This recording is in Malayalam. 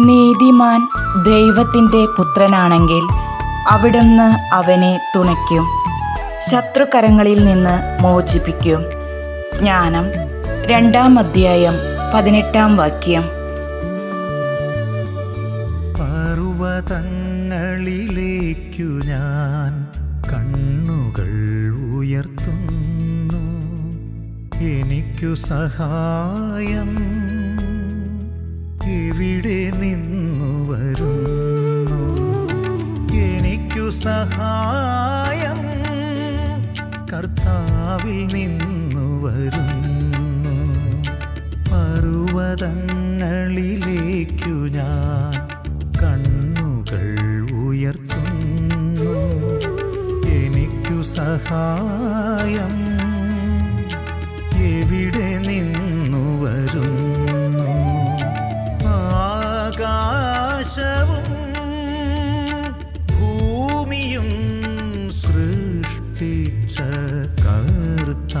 നീതിമാൻ ദൈവത്തിന്റെ പുത്രനാണെങ്കിൽ അവിടുന്ന് അവനെ തുണയ്ക്കും. ശത്രുക്കരങ്ങളിൽ നിന്ന് മോചിപ്പിക്കും. ജ്ഞാനം രണ്ടാം അധ്യായം പതിനെട്ടാം വാക്യം. പർവതങ്ങളിലേക്കു ഞാൻ കണ്ണുകൾ ഉയർത്തുന്നു. എനിക്കു സഹായം എവിടെ വരുന്നു. എനിക്കു സഹായം കർത്താവിൽ നിന്നു വരുന്നു. പർവതങ്ങളിലേക്കു ഞാൻ കണ്ണുകൾ ഉയർത്തുന്നു. എനിക്കു സഹായം തീർച്ച കറുത്ത